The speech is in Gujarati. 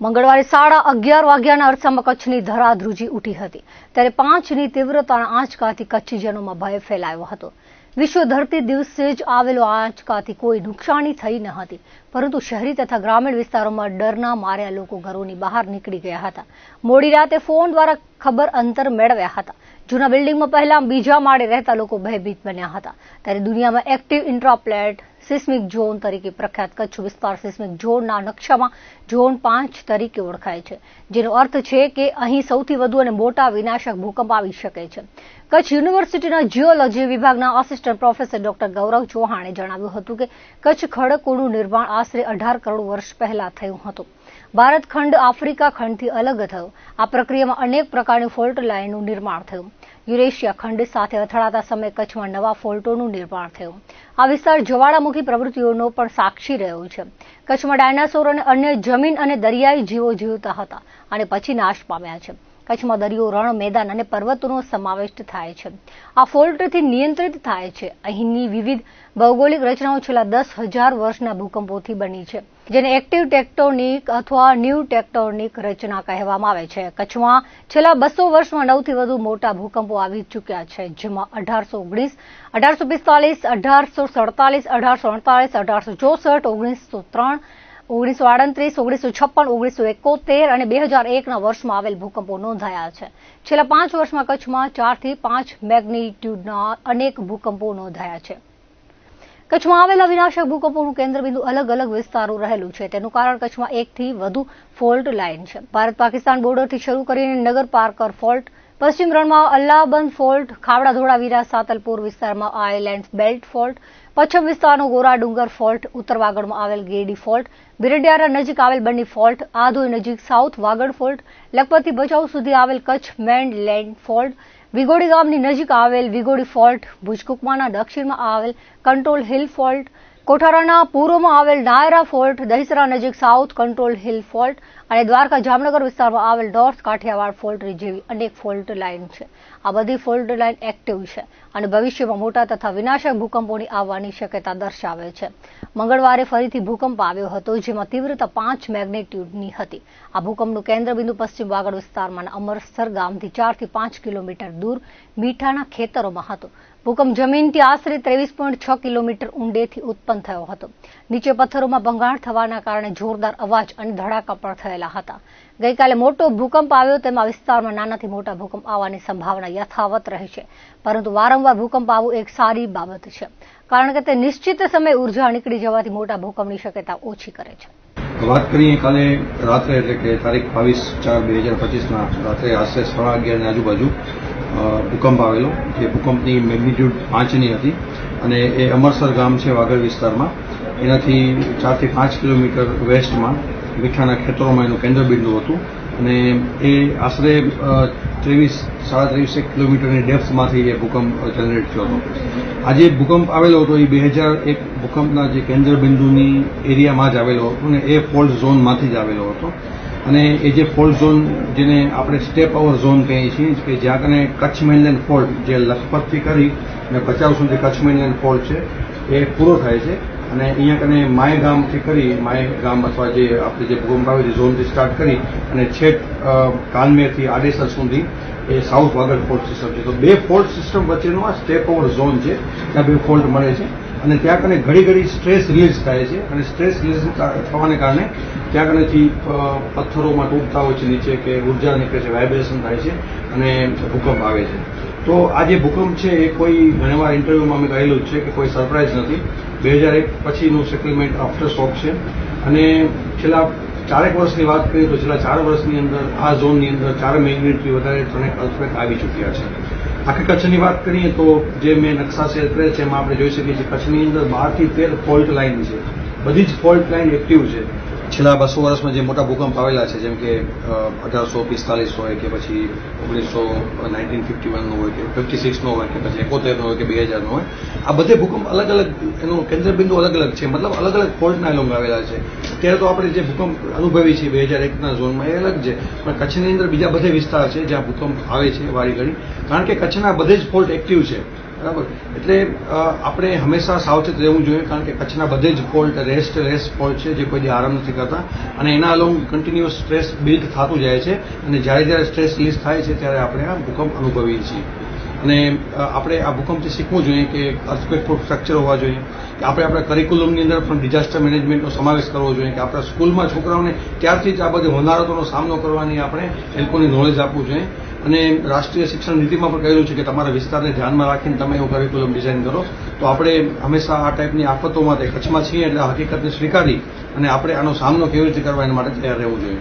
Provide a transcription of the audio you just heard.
મંગળવારે સાડા અગિયાર વાગ્યાના અરસામાં કચ્છની ધરા ધ્રુજી ઉઠી હતી. ત્યારે પાંચની તીવ્રતાના આંચકાથી કચ્છીજનોમાં ભય ફેલાયો હતો. વિશ્વ ધરતી દિવસે જ આવેલો આંચકાથી કોઈ નુકસાની થઈ ન હતી. પરંતુ શહેરી તથા ગ્રામીણ વિસ્તારોમાં ડરના માર્યા લોકો ઘરોની બહાર નીકળી ગયા હતા. મોડી રાતે ફોન દ્વારા ખબર અંતર મેળવ્યા હતા. જૂના બિલ્ડિંગમાં પહેલા બીજા માળે રહેતા લોકો ભયભીત બન્યા હતા. ત્યારે દુનિયામાં એક્ટિવ ઇન્ટ્રાપ્લેટ સિસ્મિક ઝોન તરીકે પ્રખ્યાત કચ્છ વિસ્તાર સિસ્મિક ઝોનના નકશામાં ઝોન પાંચ તરીકે ઓળખાય છે, જેનો અર્થ છે કે અહીં સૌથી વધુ અને મોટા વિનાશક ભૂકંપ આવી શકે છે. કચ્છ યુનિવર્સિટીના જીઓલોજી વિભાગના આસિસ્ટન્ટ પ્રોફેસર ડોક્ટર ગૌરવ ચૌહાણે જણાવ્યું હતું કે કચ્છ ખડકોનું નિર્માણ આશરે અઢાર કરોડ વર્ષ પહેલા થયું હતું. ભારત ખંડ આફ્રિકા ખંડથી અલગ થયો. આ પ્રક્રિયામાં અનેક પ્રકારની ફોલ્ટ લાઇનનું નિર્માણ થયું. યુરેશિયા ખંડ સાથે અથડાતા સમયે કચ્છમાં નવા ફોલ્ટોનું નિર્માણ થયું. આ વિસ્તાર જ્વાળામુખી પ્રવૃત્તિઓનો પણ સાક્ષી રહ્યો છે. કચ્છમાં ડાયનાસોર અને અન્ય જમીન અને દરિયાઈ જીવો જીવતા હતા અને પછી નાશ પામ્યા છે. કચ્છમાં દરિયો, રણ, મેદાન અને પર્વતોનો સમાવેશ થાય છે. આ ફોલ્ટથી નિયંત્રિત થાય છે. અહીંની વિવિધ ભૌગોલિક રચનાઓ છેલ્લા દસ હજાર વર્ષના ભૂકંપોથી બની છે, જેને એક્ટિવ ટેક્ટોનિક અથવા ન્યૂ ટેક્ટોનિક રચના કહેવામાં આવે છે. કચ્છમાં છેલ્લા બસો વર્ષમાં નવથી વધુ મોટા ભૂકંપો આવી ચૂક્યા છે, જેમાં અઢારસો ઓગણીસ, અઢારસો પિસ્તાલીસ, અઢારસો સડતાલીસ, અઢારસો અડતાલીસ, અઢારસો ચોસઠ ઓગણીસો ત્રણ ઓગણીસો આડત્રીસ, ઓગણીસો છપ્પન, ઓગણીસો એકોતેર અને બે હજાર એકના વર્ષમાં આવેલ ભૂકંપો નોંધાયા છેલ્લા પાંચ વર્ષમાં કચ્છમાં ચારથી પાંચ મેગ્નિટ્યુડના અનેક ભૂકંપો નોંધાયા છે. કચ્છમાં આવેલા વિનાશક ભૂકંપોનું કેન્દ્રબિંદુ અલગ અલગ વિસ્તારો રહેલું છે. તેનું કારણ કચ્છમાં એકથી વધુ ફોલ્ટ લાઇન છે. ભારત પાકિસ્તાન બોર્ડરથી શરૂ કરીને નગર પાર્કર ફોલ્ટ પશ્ચિમ રણમાં અલ્લાબંધ ફોલ્ટ ખાવડા ધોળાવીરા સાતલપુર વિસ્તારમાં આયલેન્ડ બેલ્ટ ફોલ્ટ પશ્ચિમ વિસ્તારનો ગોરા ડુંગર ફોલ્ટ, ઉત્તર વાગડમાં આવેલ ગેડી ફોલ્ટ બિરડિયારા નજીક આવેલ બંની ફોલ્ટ, આધોઈ નજીક સાઉથ વાગડ ફોલ્ટ, લખપતથી ભચાઉ સુધી આવેલ Kutch mainland fault, Vigodi ગામની નજીક આવેલ વિગોડી ફોલ્ટ, ભુજકુકમાના દક્ષિણમાં આવેલ કંટ્રોલ હિલ ફોલ્ટ કોઠારાના પૂર્વમાં આવેલ નાયરા ફોલ્ટ દહીસરા નજીક સાઉથ કંટ્રોલ હિલ ફોલ્ટ અને દ્વારકા જામનગર વિસ્તારમાં આવેલ નોર્થ કાઠિયાવાડ ફોલ્ટ જેવી અનેક ફોલ્ટ લાઇન છે. આ બધી ફોલ્ટ લાઇન એક્ટિવ છે અને ભવિષ્યમાં મોટા તથા વિનાશક ભૂકંપોની આવવાની શક્યતા દર્શાવે છે. મંગળવારે ફરીથી ભૂકંપ આવ્યો હતો જેમાં તીવ્રતા પાંચ મેગ્નેટ્યુડની હતી. આ ભૂકંપનું કેન્દ્રબિંદુ પશ્ચિમ વાગડ વિસ્તારમાં અમરસર ગામથી ચારથી પાંચ કિલોમીટર દૂર મીઠાના ખેતરોમાં હતો. ભૂકંપ જમીનથી આશરે ત્રેવીસ પોઈન્ટ છ કિલોમીટર ઊંડેથી ઉત્પન્ન થયો હતો. નીચે પથ્થરોમાં ભંગાણ થવાના કારણે જોરદાર અવાજ અને ધડાકા પણ થયેલા હતા. ગઈકાલે મોટો ભૂકંપ આવ્યો, તેમાં વિસ્તારમાં નાનાથી મોટા ભૂકંપ આવવાની સંભાવના યથાવત રહે છે. પરંતુ વારંવાર ભૂકંપ આવવું એક સારી બાબત છે, કારણ કે તે નિશ્ચિત સમયે ઊર્જા નીકળી જવાથી મોટા ભૂકંપની શક્યતા ઓછી કરે છે. વાત કરીએ કાલે રાત્રે, એટલે કે તારીખ બાવીસ ચાર બે હજાર પચીસના રાત્રે આશરે સવા અગિયારની આજુબાજુ ભૂકંપ આવેલો. જે ભૂકંપની મેગ્નિટ્યુડ પાંચની હતી અને એ અમરસર ગામ છે વાગડ વિસ્તારમાં. એનાથી ચારથી પાંચ કિલોમીટર વેસ્ટમાં મીઠાના ખેતરોમાં એનું કેન્દ્રબિંદુ હતું અને એ આશરે ત્રેવીસ સાડા ત્રેવીસેક કિલોમીટરની ડેપ્થમાંથી એ ભૂકંપ જનરેટ થયો હતો. આજે ભૂકંપ આવેલો હતો એ બે હજાર એક ભૂકંપના જે કેન્દ્રબિંદુની એરિયામાં જ આવેલો હતો ને એ ફોલ્ટ ઝોનમાંથી જ આવેલો હતો. અને એ જે ફોલ્ટ ઝોન જેને આપણે સ્ટેપ ઓવર ઝોન કહીએ છીએ, કે જ્યાં કને કચ્છ મેઇનલેન્ડ ફોલ્ટ જે લખપતથી કરી અને ભચાઉ સુધી કચ્છ મેઇનલેન્ડ ફોલ્ટ છે, એ પૂરો થાય છે. અને અહીંયા કને માય ગામથી કરી માય ગામ અથવા જે આપણે જે ભૂકંપ આવે છે ઝોનથી સ્ટાર્ટ કરી અને છેક કાનમેરથી આડેસર સુધી એ સાઉથ વાગડ ફોલ્ટ સિસ્ટમ છે. તો બે ફોલ્ટ સિસ્ટમ વચ્ચેનો આ સ્ટેપ ઓવર ઝોન છે. ત્યાં બે ફોલ્ટ મળે છે. અને ત્યાં કને ઘડી ઘડી સ્ટ્રેસ રિલીઝ થાય છે. અને સ્ટ્રેસ રિલીઝ થવાને કારણે ત્યાં કનેથી પથ્થરોમાં તૂટતા હોય છે નીચે કે ઊર્જા નીકળે છે વાઇબ્રેશન થાય છે અને ભૂકંપ આવે છે. તો આ જે ભૂકંપ છે એ કોઈ ઘણીવાર ઇન્ટરવ્યુમાં મેં કહેલું જ છે કે કોઈ સરપ્રાઇઝ નથી. બે હજાર એક પછીનું સેટલમેન્ટ આફ્ટર શોક છે. અને છેલ્લા ચારેક વર્ષની વાત કરીએ તો છેલ્લા ચાર વર્ષની અંદર આ ઝોનની અંદર ચાર મેગ્નેટથી વધારે ત્રણેક અર્થક્વેક આવી ચૂક્યા છે. આખી કચ્છની વાત કરીએ તો જે મેં નકશા શેર કર્યા છે, એમાં આપણે જોઈ શકીએ છીએ કચ્છની અંદર બારથી તેર ફોલ્ટ લાઇન છે. બધી જ ફોલ્ટ લાઇન એક્ટિવ છે. છેલ્લા બસો વર્ષમાં જે મોટા ભૂકંપ આવેલા છે, જેમ કે અઢારસો પિસ્તાલીસ હોય કે પછી ઓગણીસો નાઇન્ટીન ફિફ્ટી વનનો હોય કે ફિફ્ટી સિક્સનો હોય કે પછી એકોતેરનો હોય કે બે હજારનો હોય, આ બધે ભૂકંપ અલગ અલગ, એનું કેન્દ્રબિંદુ અલગ અલગ છે, મતલબ અલગ અલગ ફોલ્ટના એલોંગ આવેલા છે. અત્યારે તો આપણે જે ભૂકંપ અનુભવી છીએ બે હજાર એકના ઝોનમાં, એ અલગ છે. પણ કચ્છની અંદર બીજા બધે વિસ્તાર છે જ્યાં ભૂકંપ આવે છે વારી ઘડી. કારણ કે કચ્છના બધે જ ફોલ્ટ એક્ટિવ છે. બરાબર? એટલે આપણે હંમેશા સાવચેત રહેવું જોઈએ, કારણ કે કચ્છના બધે જ ફોલ્ટ રેસ્ટ રેસ્ટ ફોલ્ટ છે, જે કોઈ આરામ નથી કરતા. અને એના અલોંગ કન્ટિન્યુઅસ સ્ટ્રેસ બિલ્ડ થતું જાય છે. અને જ્યારે જ્યારે સ્ટ્રેસ રિલીઝ થાય છે, ત્યારે આપણે આ ભૂકંપ અનુભવીએ છીએ. અને આપણે આ ભૂકંપથી શીખવું જોઈએ કે અર્થક્વેક પ્રૂફ સ્ટ્રક્ચર હોવા જોઈએ. કે આપણે આપણા કરિક્યુલમની અંદર પણ ડિઝાસ્ટર મેનેજમેન્ટનો સમાવેશ કરવો જોઈએ. કે આપણા સ્કૂલમાં છોકરાઓને ત્યારથી જ આ બધી હોનારતોનો સામનો કરવાની આપણે એ લોકોની નોલેજ આપવું જોઈએ. અને રાષ્ટ્રીય શિક્ષણ નીતિમાં પણ કહેલું છે કે તમારા વિસ્તારને ધ્યાનમાં રાખીને તમે એવું કરિક્યુલમ ડિઝાઇન કરો. તો આપણે હંમેશા આ ટાઈપની આફતો માટે કચ્છમાં છીએ એટલે આ હકીકતને સ્વીકારી અને આપણે આનો સામનો કેવી રીતે કરવા એના માટે તૈયાર રહેવું જોઈએ.